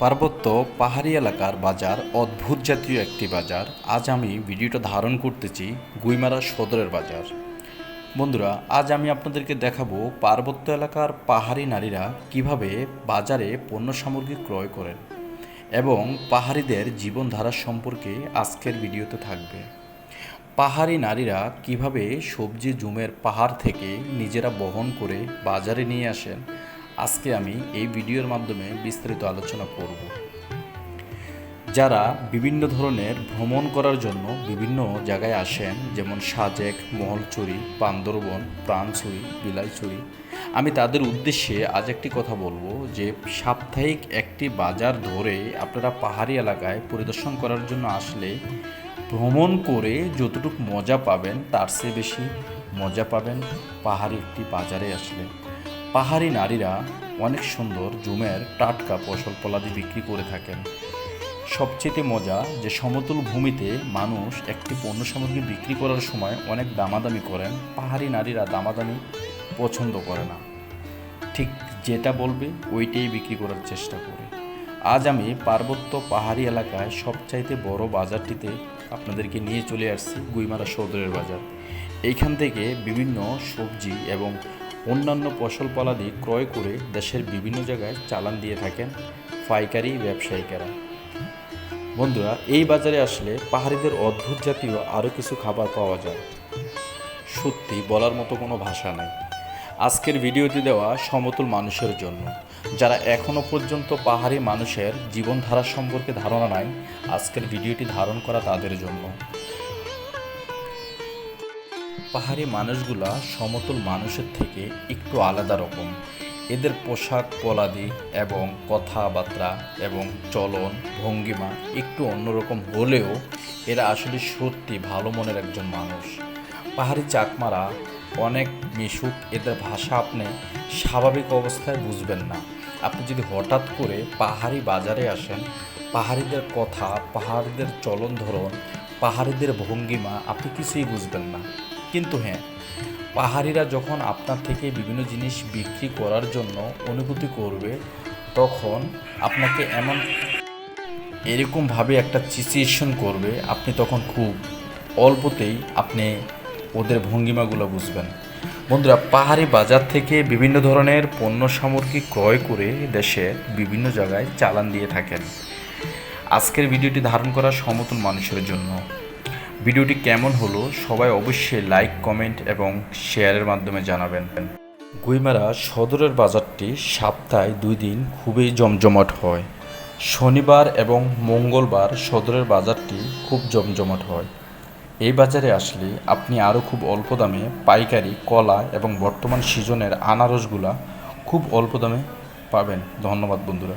পার্বত্য পাহাড়ি এলাকার বাজার, অদ্ভুত জাতীয় একটি বাজার। আজ আমি ভিডিওটা ধারণ করতেছি গুইমারা সদরের বাজার। বন্ধুরা, আজ আমি আপনাদেরকে দেখাবো পার্বত্য এলাকার পাহাড়ি নারীরা কীভাবে বাজারে পণ্য সামগ্রী ক্রয় করেন এবং পাহাড়িদের জীবনধারা সম্পর্কে আজকের ভিডিওতে থাকবে। পাহাড়ি নারীরা কীভাবে সবজি জুমের পাহাড় থেকে নিজেরা বহন করে বাজারে নিয়ে আসেন আজকে আমি এই ভিডিওর মাধ্যমে বিস্তারিত আলোচনা করব। যারা বিভিন্ন ধরনের ভ্রমণ করার জন্য বিভিন্ন জায়গায় আসেন, যেমন সাজেক মহলচুরি বান্দরবন প্রাণচুরি বিলাইচুরি আমি তাদের উদ্দেশ্যে আজ একটি কথা বলব যে সাপ্তাহিক একটি বাজার ধরে আপনারা পাহাড়ি এলাকায় পরিদর্শন করার জন্য আসলে ভ্রমণ করে যতটুকু মজা পাবেন, তার চেয়ে বেশি মজা পাবেন পাহাড়ি একটি বাজারে আসলে। পাহাড়ি নারীরা অনেক সুন্দর জুমের টাটকা ফসল ফলাদি বিক্রি করে থাকেন। সবচেয়ে মজা যে সমতল ভূমিতে মানুষ একটি পণ্য সামগ্রী বিক্রি করার সময় অনেক দামাদামি করেন, পাহাড়ি নারীরা দামাদামি পছন্দ করে না। ঠিক যেটা বলবে, ওইটাই বিক্রি করার চেষ্টা করে। আজ আমি পার্বত্য পাহাড়ি এলাকায় সবচাইতে বড় বাজারটিতে আপনাদেরকে নিয়ে চলে আসছি, গুইমারা সদরের বাজার। এইখান থেকে বিভিন্ন সবজি এবং অন্যান্য ফসল ফলাদি ক্রয় করে দেশের বিভিন্ন জায়গায় চালান দিয়ে থাকেন পাইকারি ব্যবসায়িকেরা। বন্ধুরা, এই বাজারে আসলে পাহাড়িদের অদ্ভুত জাতীয় আরও কিছু খাবার পাওয়া যায়। সত্যি, বলার মতো কোনো ভাষা নাই। আজকের ভিডিওটি দেওয়া সমতুল মানুষের জন্য। যারা এখনও পর্যন্ত পাহাড়ি মানুষের জীবনধারা সম্পর্কে ধারণা নাই, আজকের ভিডিওটি ধারণ করা তাদের জন্য। পাহাড়ি মানুষগুলা সমতল মানুষের থেকে একটু আলাদা রকম। এদের পোশাক, পলাদি এবং কথাবার্তা এবং চলন, ভঙ্গিমা একটু অন্যরকম হলেও এরা আসলে সত্যি ভালো মনের একজন মানুষ। পাহাড়ি চাকমারা অনেক মিশুক, এদের ভাষা আপনি স্বাভাবিক অবস্থায় বুঝবেন না। আপনি যদি হঠাৎ করে পাহাড়ি বাজারে আসেন, পাহাড়িদের কথা, পাহাড়িদের চলন ধরন, পাহাড়িদের ভঙ্গিমা আপনি কিছুই বুঝবেন না। কিন্তু হ্যাঁ পাহাড়িরা যখন আপনার থেকে বিভিন্ন জিনিস বিক্রি করার জন্য অনুভূতি করবে, তখন আপনাকে এমন এরকমভাবে একটা সিচুয়েশন করবে, আপনি তখন খুব অল্পতেই আপনি ওদের ভঙ্গিমাগুলো বুঝবেন। বন্ধুরা, পাহাড়ি বাজার থেকে বিভিন্ন ধরনের পণ্য সামগ্রী ক্রয় করে দেশে বিভিন্ন জায়গায় চালান দিয়ে থাকেন। আজকের ভিডিওটি ধারণ করা সমতল মানুষের জন্য। ভিডিওটি কেমন হলো সবাই অবশ্যই লাইক কমেন্ট এবং শেয়ারের মাধ্যমে জানাবেন। গুইমারা সদরের বাজারটি সপ্তাহে দুই দিন খুবই জমজমাট হয়। শনিবার এবং মঙ্গলবার সদরের বাজারটি খুব জমজমাট হয়। এই বাজারে আসলে আপনি আরও খুব অল্প দামে পাইকারি, কলা এবং বর্তমান সিজনের আনারসগুলা খুব অল্প দামে পাবেন। ধন্যবাদ বন্ধুরা।